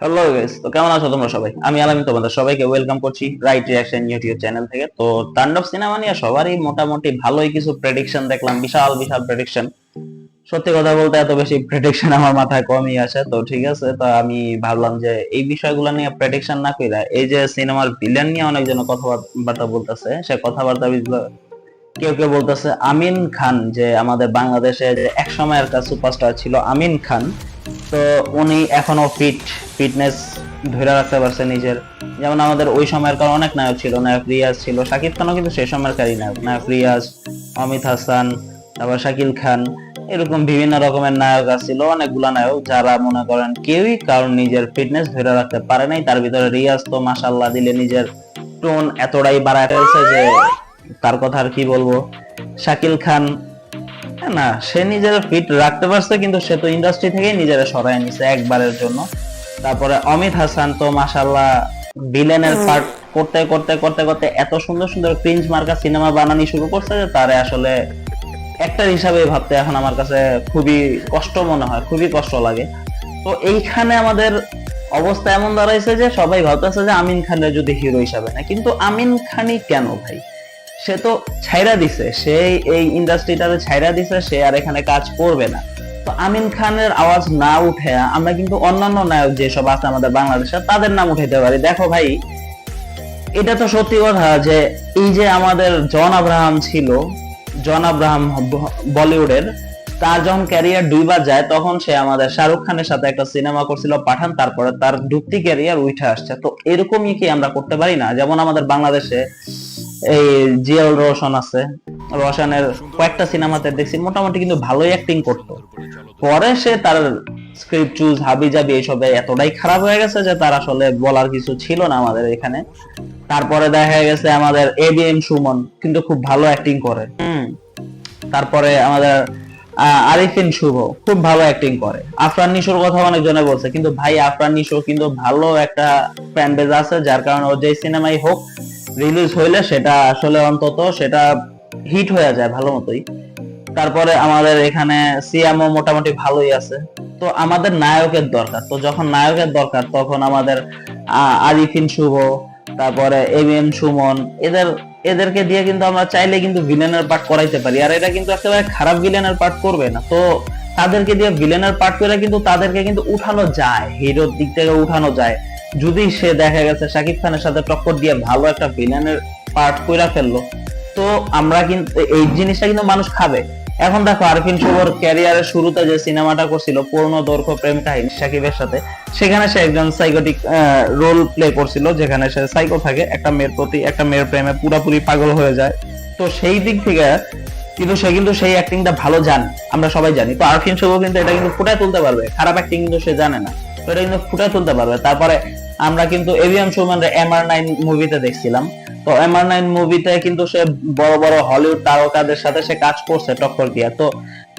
Hello guys তো কেমন আছো তোমরা সবাই? আমি আলামিন তোমাদের সবাইকে ওয়েলকাম করছি রাইট রিয়াকশন ইউটিউব চ্যানেল থেকে। তো তাণ্ডব সিনেমা নিয়ে সবারই মোটামুটি ভালোই কিছু প্রেডিকশন দেখলাম, বিশাল বিশাল প্রেডিকশন সত্যি কথা বলতে এত বেশি প্রেডিকশন আমার মাথায় কমই আসে, তো ঠিক আছে, তো আমি ভাবলাম যে এই বিষয়গুলো নিয়ে প্রেডিকশন না কইরা, এই যে সিনেমার ভিলেন নিয়ে অনেক অনেকজন কথাবার্তা বলতেছে, সে কথাবার্তা কেউ কেউ বলতেছে আমিন খান, যে আমাদের বাংলাদেশে যে এক সময়ের একটা সুপারস্টার ছিল আমিন খান তো উনি এখনও ফিট ফিটনেস ধরে রাখতে পারছে নিজের। যেমন আমাদের ওই সময়ের কার অনেক নায়ক ছিল, নায়ক রিয়াজ ছিল, শাকিব খানও কিন্তু সেই সময়কারই নায়ক। নায়ক রিয়াজ, অমিত হাসান, তারপর শাকিল খান, এরকম বিভিন্ন রকমের নায়ক আছিল অনেকগুলা নায়ক যারা মনে করেন কেউই কারণ নিজের ফিটনেস ধরে রাখতে পারে নাই। তার ভিতরে রিয়াজ তো মাসাল্লাহ দিলে নিজের টোন এতটাই বাড়ায় ফেলছে যে তার কথা আর কি বলব। শাকিল খান না সে নিজের ফিট রাখতে পারছে কিন্তু সে তো ইন্ডাস্ট্রি থেকেই নিজেরা সরায় নিছে একবারের জন্য। তারপরে অমিত হাসান তো মাসাল্লাহ ভিলেনের পার্ট করতে করতে করতে করতে এত সুন্দর সুন্দর ক্রিঞ্জ মার্কা সিনেমা বানানি শুরু করছে যে তারে আসলে একটা হিসাবে ভাবতে এখন আমার কাছে খুবই কষ্ট মনে হয় খুবই কষ্ট লাগে। তো এইখানে আমাদের অবস্থা এমন দাঁড়াইছে যে সবাই ভাবতেছে যে আমিন খানের যদি হিরো হিসাবে না কিন্তু আমিন খানই কেন ভাই? সে তো ছাইরা দিছে। সে এই ইন্ডাস্ট্রিটাতে ছাইরা দিছে, সে আর এখানে কাজ করবে না। তো আমিন খানের আওয়াজ না উঠে আমরা কিন্তু অন্যান্য নায়ক যেসব আছে আমাদের বাংলাদেশে, তাদের নাম উঠাইতে পারি। দেখো ভাই, এটা তো সত্যি কথা যে এই যে আমাদের জন আব্রাহাম ছিল, জন আব্রাহাম বলিউডের, তার যখন ক্যারিয়ার দুইবার যায়, তখন সে আমাদের শাহরুখ খানের সাথে একটা সিনেমা করছিল, পাঠান, তারপরে তার ডুবতি ক্যারিয়ার উঠে আসছে। তো এরকমই কি আমরা করতে পারি না? যেমন আমাদের বাংলাদেশে এই জিয়াউল রোশন আছে। রোশনের কয়েকটা সিনেমাতে দেখছি, মোটামুটি কিন্তু ভালোই অ্যাক্টিং করতো। পরে সে তার স্ক্রিপ্ট চুজ হাবি জাবি এইসবে এতটাই খারাপ হয়ে গেছে যে তার আসলে বলার কিছু ছিল না আমাদের এখানে। তারপরে দেখা গেছে আমাদের এবিএম সুমন, কিন্তু খুব ভালো অ্যাক্টিং করে। তারপরে আমাদের আরিফিন শুভ, খুব ভালো অ্যাক্টিং করে। আফরান নিশোর কথা অনেকজনে বলছে, কিন্তু ভাই, আফরান নিশো কিন্তু ভালো একটা ফ্যান বেজ আছে, যার কারণে ও যে সিনেমাই হোক রিলিজ হইলে সেটা আসলে অন্তত সেটা হিট হয়ে যায় ভালো মতোই। তারপরে আমাদের এখানে সিয়ামও মোটামুটি ভালোই আছে। তো আমাদের নায়কের দরকার। তো যখন নায়কের দরকার, তখন আমাদের আরিফিন শুভ, তারপরে এম এম সুমন, এদের, এদেরকে দিয়ে কিন্তু আমরা চাইলে কিন্তু ভিলেনের পার্ট করাইতে পারি। আর এটা কিন্তু একেবারে খারাপ ভিলেনের পার্ট করবে না। তো তাদেরকে দিয়ে ভিলেনের পার্ট করে কিন্তু তাদেরকে কিন্তু উঠানো যায়। হিরোর দিক থেকে উঠানো যায়। যদি সে দেখা গেছে শাকিব খানের সাথে টক্কর দিয়ে ভালো একটা ভিলেনের পার্ট কইরা ফেলল, তো আমরা কিন্তু এই জিনিসটা কিন্তু মানুষ খাবে। এখন দেখো আরফিন শুভর ক্যারিয়ারের শুরুতে যে সিনেমাটা করছিল, পূর্ণ দৈর্ঘ্য প্রেম কাহিনী সাকিবের সাথে, সেখানে সে একজন সাইকোটিক রোল প্লে করছিল, যেখানে সে সাইকো থাকে, একটা মেয়ের প্রতি, একটা মেয়ের প্রেমে পুরাপুরি পাগল হয়ে যায়। তো সেই দিক থেকে কিন্তু সে কিন্তু সেই অ্যাক্টিংটা ভালো জানে, আমরা সবাই জানি। তো আরফিন শুভ কিন্তু এটা কিন্তু ফুটায় তুলতে পারবে, খারাপ অ্যাক্টিং কিন্তু সে জানে না। এটা কিন্তু ফুটায় তুলতে পারবে। তারপরে আমরা কিন্তু এভিএম নাইন মুভিতে দেখছিলাম। তো নাইন মুভিতে কিন্তু সে বড় বড় হলিউড তারকাদের সাথে সে কাজ করছে টক্কর তো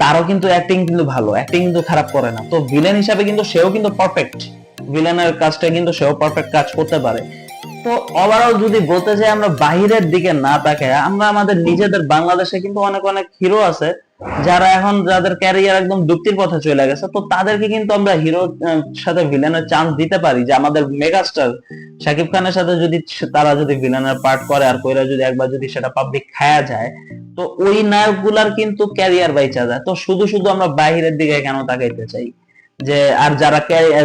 তারও কিন্তু অ্যাক্টিং কিন্তু ভালো অ্যাক্টিং কিন্তু খারাপ করে না। তো ভিলেন হিসাবে কিন্তু সেও কিন্তু পারফেক্ট ভিলেনের কাজটা কিন্তু সেও পারফেক্ট কাজ করতে পারে। তো ওভারঅল যদি বলতে চাই আমরা বাহিরের দিকে না তাকায়, আমরা আমাদের নিজেদের বাংলাদেশে কিন্তু অনেক অনেক হিরো আছে। যারা এখন যাদের ক্যারিয়ার একদম দুঃখের পথে চলে গেছে, তো তাদেরকে কিন্তু আমরা হিরো সাথে ভিলেনের চান্স দিতে পারি। যে আমাদের মেগাস্টার শাকিব খানের সাথে যদি তারা যদি ভিলেনের পার্ট করে আর কইরা যদি একবার যদি সেটা পাবলিক খায়া যায়, তো ওই নায়কগুলার কিন্তু ক্যারিয়ার বাইচা যায়। তো শুধু শুধু আমরা বাহিরের দিকে কেন তাকাইতে চাই? যে, আর যারা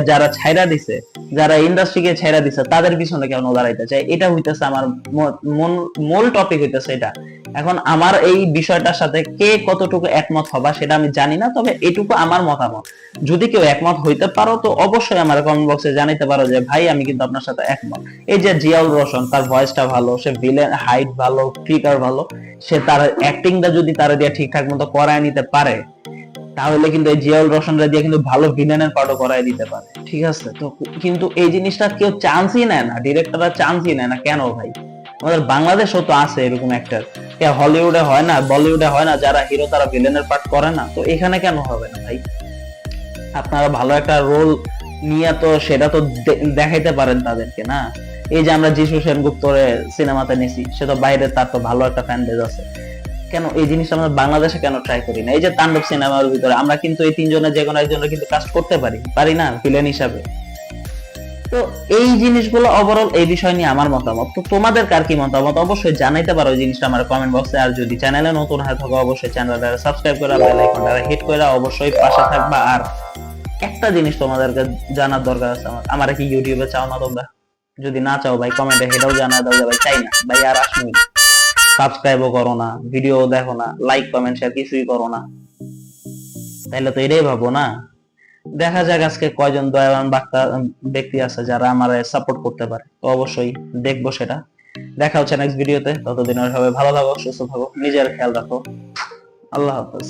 যারা ছাইরা দিছে, যারা ইন্ডাস্ট্রিকে ছাইরা দিছে, তাদের পিছনে কেন দাঁড়াইতে চাই এটা হইতেছে আমার মূল- টপিক হইতেছে এটা। এখন আমার এই বিষয়টার সাথে কে কতটুকু একমত হবা সেটা আমি জানি না, তবে এটুকু আমার মতামত। যদি কেউ একমত হইতে পারো, তো অবশ্যই আমার কমেন্ট বক্সে জানাইতে পারো যে, ভাই, আমি কিন্তু আপনার সাথে একমত। এই যে জিয়াউল রোশন, তার ভয়েসটা ভালো, সে ভিলেন হাইট ভালো ফিগার ভালো, সে তার অ্যাক্টিংটা যদি তারা দিয়ে ঠিকঠাক মতো করায় নিতে পারে তাহলে কিন্তু এই জিয়াউল রোশনরা দিয়ে কিন্তু ভালো ভিলেনের পার্টও করায় দিতে পারে। ঠিক আছে? তো কিন্তু এই জিনিসটা কেউ চান্সই নেয় না। ডিরেক্টররা চান্সই নেয় না। কেন ভাই? আমাদের বাংলাদেশও তো আছে এরকম একটা। হলিউডে হয় না বলিউডে হয় না, যারা হিরো তারা ভিলেনের পার্ট করে না। তো এখানে কেন হবে না ভাই? আপনারা ভালো একটা রোল নিয়ে তো সেটা তো দেখাইতে পারেন তাদেরকে, না? এই যে আমরা যিশু সেনগুপ্তরে সিনেমাতে নিছি, সে তো বাইরে, তার তো ভালো একটা ফ্যান বেজ আছে। কেন এই জিনিসটা আমরা বাংলাদেশে কেন ট্রাই করি না? এই যে তাণ্ডব সিনেমার ভিতরে আমরা কিন্তু এই তিনজনের যে কোনো একজনের কিন্তু কাজ করতে পারি পারি না ভিলেন হিসাবে। তো এই জিনিসগুলো ওভারঅল এই বিষয় নিয়ে আমার মতামত। তো তোমাদের কার কি মতামত? অবশ্যই জানাইতে পারো এই জিনিসটা আমার কমেন্ট বক্সে আর যদি চ্যানেলে নতুন হয়ে থাকো, অবশ্যই চ্যানেলটা সাবস্ক্রাইব করে বেল আইকনটা হিট করে, অবশ্যই পাশে থাকবা। আর একটা জিনিস তোমাদেরকে জানার দরকার আছে আমার। আমার কি ইউটিউবে চাও না তোমরা? যদি না চাও ভাই কমেন্টে হেটাও জানা দাও ভাই, চাই না। ভাই, আর আসুন সাবস্ক্রাইবও করো না ভিডিও দেখো না লাইক কমেন্ট শেয়ার কিছুই করো না। তাহলে তো এটাই ভাবো না? দেখা যাক আজকে কয়জন দয়াবান বাক্তা ব্যক্তি আছে যারা আমার সাপোর্ট করতে পারে। তো অবশ্যই দেখব সেটা। দেখা হচ্ছে নেক্সট ভিডিওতে ততদিন সবাই ভালো থাকো, সুস্থ থাকো, নিজের খেয়াল রাখো। আল্লাহ হাফেজ।